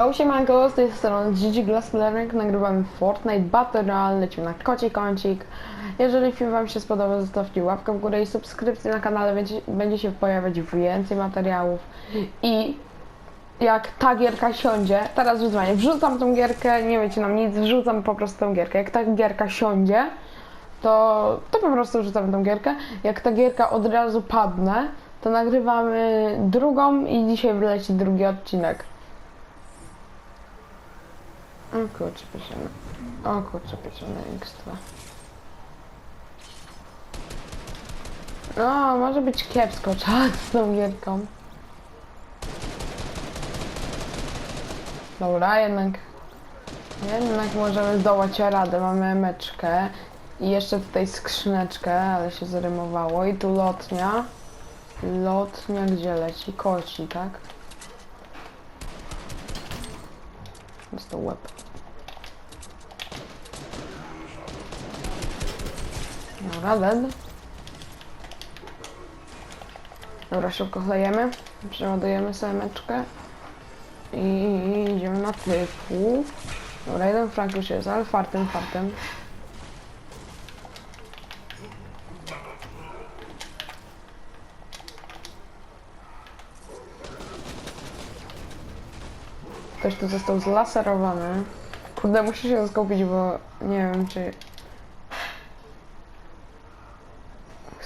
Cześć, siemanko, z tej strony Gigi Glasslerek, nagrywamy Fortnite Battle Royale, lecimy na koci kącik. Jeżeli film wam się spodoba, zostawcie łapkę w górę i subskrypcję na kanale, będzie, będzie się pojawiać więcej materiałów. I jak ta gierka siądzie, teraz wyzwanie, wrzucam tą gierkę, nie wiecie nam nic, wrzucam po prostu tą gierkę. Jak ta gierka siądzie, to, to po prostu wrzucamy tą gierkę. Jak ta gierka od razu padnie, to nagrywamy drugą i dzisiaj wleci drugi odcinek. O kurczę, pieczone. O kurczę, pieczone ekstra. No, może być kiepsko czas z tą gierką. Dobra, jednak... Jednak możemy zdołać radę. Mamy meczkę. I jeszcze tutaj skrzyneczkę, ale się zarymowało. I tu lotnia. Lotnia gdzie leci? Koci, tak? Jest to łeb. Dobra, dead. Dobra, szybko chlejemy. Przeładujemy sobie meczkę. I idziemy na typu. Dobra, jeden frag już jest, ale fartem, fartem. Ktoś tu został zlaserowany. Kurde, muszę się skupić, bo nie wiem, czy...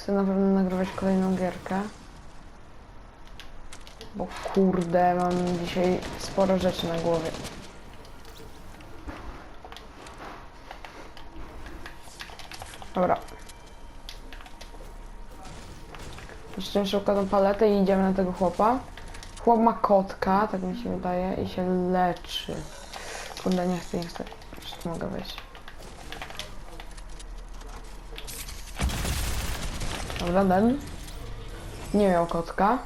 Chcę na pewno nagrywać kolejną gierkę. Bo kurde, mam dzisiaj sporo rzeczy na głowie. Dobra. Jeszcze szybko tą paletę i idziemy na tego chłopa. Chłop ma kotka, tak mi się wydaje, i się leczy. Kurde, nie chcę, nie chcę. Tu mogę wejść. Dobra, den. Nie miał kotka.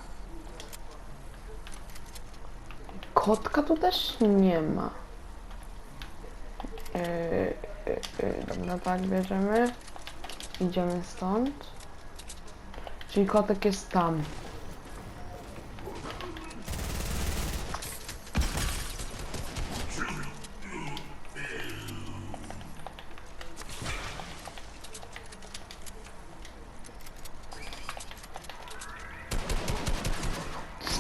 Kotka tu też nie ma. Yy, yy, yy, dobra, tak, bierzemy. Idziemy stąd. Czyli kotek jest tam.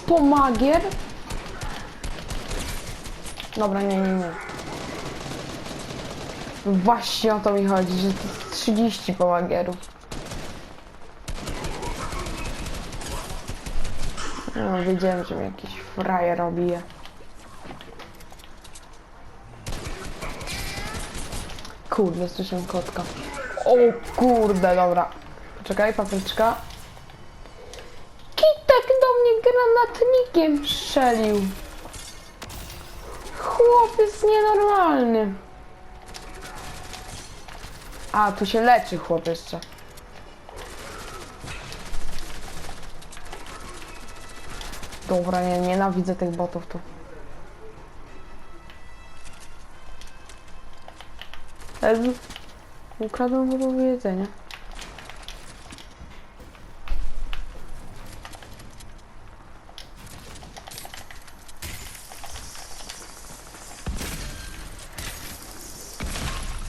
Spomagier? Dobra, nie, nie, nie. Właśnie o to mi chodzi, że to jest 30 pomagierów. No, wiedziałem, że mi jakiś frajer robije. Kurde, słyszę kotka. O kurde, dobra. Poczekaj, papryczka. Granatnikiem strzelił. Chłop jest nienormalny. A, tu się leczy chłop jeszcze. Dobra, ja nienawidzę tych botów tu. Ukradłem chyba jedzenie.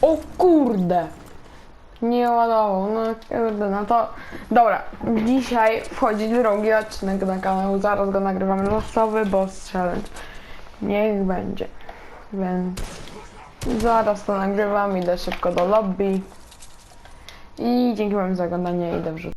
O kurde! Nie ładował, no kurde, no to... Dobra, dzisiaj wchodzi drugi odcinek na kanał, zaraz go nagrywamy losowy boss challenge. Niech będzie. Więc... Zaraz to nagrywam, idę szybko do lobby. I dzięki wam za oglądanie, idę wrzucać.